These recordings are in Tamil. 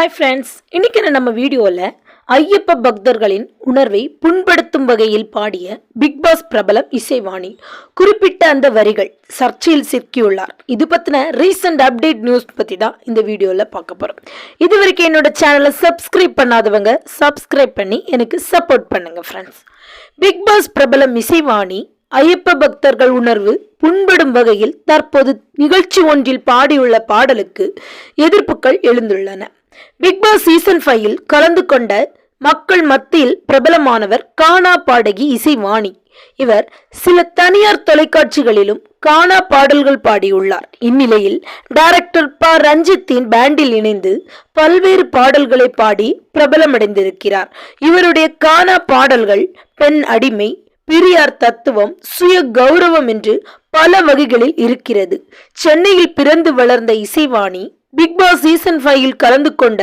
ஹாய் ஃப்ரெண்ட்ஸ் இன்னைக்கு நம்ம வீடியோவில் ஐயப்ப பக்தர்களின் உணர்வை புண்படுத்தும் வகையில் பாடிய பிக் பாஸ் பிரபலம் இசைவாணி குறிப்பிட்ட அந்த வரிகள் சர்ச்சையில் சிக்கியுள்ளார். இது பற்றின ரீசெண்ட் அப்டேட் நியூஸ் பற்றி தான் இந்த வீடியோவில் பார்க்க போகிறோம் இது வரைக்கும் என்னோட சேனலை சப்ஸ்கிரைப் பண்ணாதவங்க சப்ஸ்கிரைப் பண்ணி எனக்கு சப்போர்ட் பண்ணுங்கள் ஃப்ரெண்ட்ஸ் பிக் பாஸ் பிரபலம் இசைவாணி ஐயப்ப பக்தர்கள் உணர்வு புண்படும் வகையில் தற்போது நிகழ்ச்சி ஒன்றில் பாடியுள்ள பாடலுக்கு எதிர்ப்புகள் எழுந்துள்ளன. பிக் பாஸ் சீசன் ஃபைவில் கலந்து கொண்ட மக்கள் மத்தியில் பிரபலமானவர் கானா பாடகி இசைவாணி. இவர் சில தனியார் தொலைக்காட்சிகளிலும் கானா பாடல்கள் பாடியுள்ளார். இந்நிலையில் டைரக்டர் ப. ரஞ்சித்தின் பேண்டில் இணைந்து பல்வேறு பாடல்களை பாடி பிரபலமடைந்திருக்கிறார். இவருடைய கானா பாடல்கள் பெண் அடிமை பெரியார் தத்துவம் சுய கௌரவம் என்று பல வகைகளில் இருக்கிறது. சென்னையில் பிறந்து வளர்ந்த இசைவாணி பிக் பாஸ் சீசன் ஃபைவில் கலந்து கொண்ட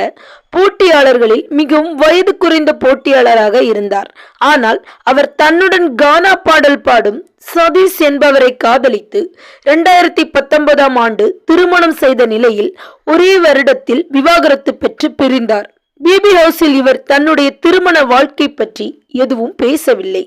போட்டியாளர்களில் மிகவும் வயது குறைந்த போட்டியாளராக இருந்தார். ஆனால் அவர் தன்னுடன் கானா பாடல் பாடும் சதீஷ் என்பவரை காதலித்து இரண்டாயிரத்தி பத்தொன்பதாம் ஆண்டு திருமணம் செய்த நிலையில் ஒரே வருடத்தில் விவாகரத்து பெற்று பிரிந்தார். பிபி ஹவுஸில் இவர் தன்னுடைய திருமண வாழ்க்கை பற்றி எதுவும் பேசவில்லை.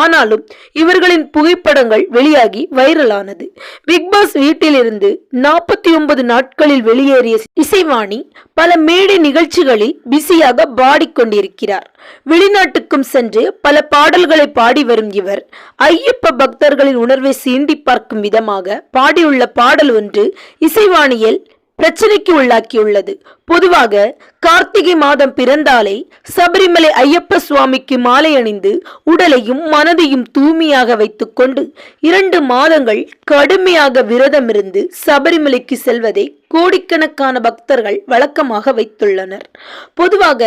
ஆனாலும் இவர்களின் புகைப்படங்கள் வெளியாகி வைரலானது. பிக் பாஸ் வீட்டிலிருந்து நாற்பத்தி ஒன்பது நாட்களில் வெளியேறிய இசைவாணி பல மேடை நிகழ்ச்சிகளில் பிஸியாக பாடிக்கொண்டிருக்கிறார். வெளிநாட்டுக்கும் சென்று பல பாடல்களை பாடி வரும் இவர் ஐயப்ப பக்தர்களின் உணர்வை சீண்டி பார்க்கும் விதமாக பாடியுள்ள பாடல் ஒன்று இசைவாணியில் பிரச்சனைக்கு உள்ளாக்கியுள்ளது. பொதுவாக கார்த்திகை மாதம் பிறந்தாலே சபரிமலை ஐயப்ப சுவாமிக்கு மாலை அணிந்து உடலையும் மனதையும் தூய்மையாக வைத்துக்கொண்டு இரண்டு மாதங்கள் கடுமையாக விரதமிருந்து சபரிமலைக்கு செல்வதை கோடிக்கணக்கான பக்தர்கள் வழக்கமாக வைத்துள்ளனர். பொதுவாக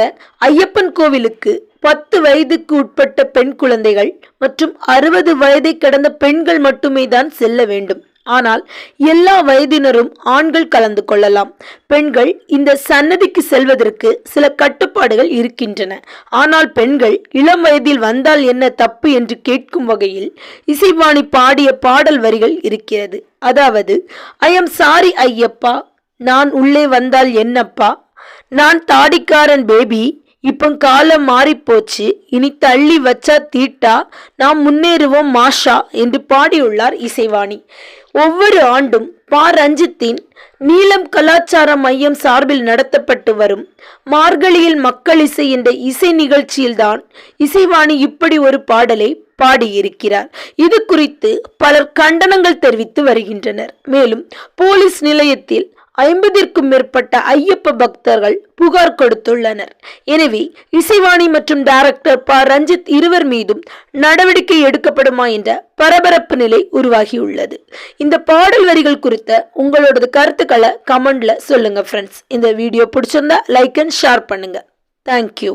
ஐயப்பன் கோவிலுக்கு பத்து வயதுக்கு உட்பட்ட பெண் குழந்தைகள் மற்றும் அறுபது வயதை கடந்த பெண்கள் மட்டுமே தான் செல்ல வேண்டும். ஆனால் எல்லா வயதினரும் ஆண்கள் கலந்து கொள்ளலாம். பெண்கள் இந்த சன்னதிக்கு செல்வதற்கு சில கட்டுப்பாடுகள் இருக்கின்றன. ஆனால் பெண்கள் இளம் வயதில் வந்தால் என்ன தப்பு என்று கேட்கும் வகையில் இசைவாணி பாடிய பாடல் வரிகள் இருக்கிறது. அதாவது ஐ எம் சாரி ஐயப்பா நான் உள்ளே வந்தால் என்னப்பா? நான் தாடிக்காரன் பேபி இப்போ காலம் மாறிப்போச்சு இனி தள்ளி வச்சா தீட்டா நாம் முன்னேறுவோம் மாஷா என்று பாடியுள்ளார் இசைவாணி. ஒவ்வொரு ஆண்டும் பா ரஞ்சித்தின் நீலம் கலாச்சார மையம் சார்பில் நடத்தப்பட்டு வரும் மார்கழியில் மக்கள் இசை என்ற இசை நிகழ்ச்சியில்தான் இசைவாணி இப்படி ஒரு பாடலை பாடியிருக்கிறார் இது குறித்து பலர் கண்டனங்கள் தெரிவித்து வருகின்றனர். மேலும் போலீஸ் நிலையத்தில் ஐம்பதிற்கும் மேற்பட்ட ஐயப்ப பக்தர்கள் புகார் கொடுத்துள்ளனர். எனவே இசைவாணி மற்றும் டைரக்டர் ப. ரஞ்சித் இருவர் மீதும் நடவடிக்கை எடுக்கப்படுமா என்ற பரபரப்பு நிலை உருவாகியுள்ளது. இந்த பாடல் வரிகள் குறித்த உங்களோட கருத்துக்களை கமெண்ட்ல சொல்லுங்க ஃப்ரெண்ட்ஸ் இந்த வீடியோ பிடிச்சிருந்தா லைக் அண்ட் ஷேர் பண்ணுங்க. Thank you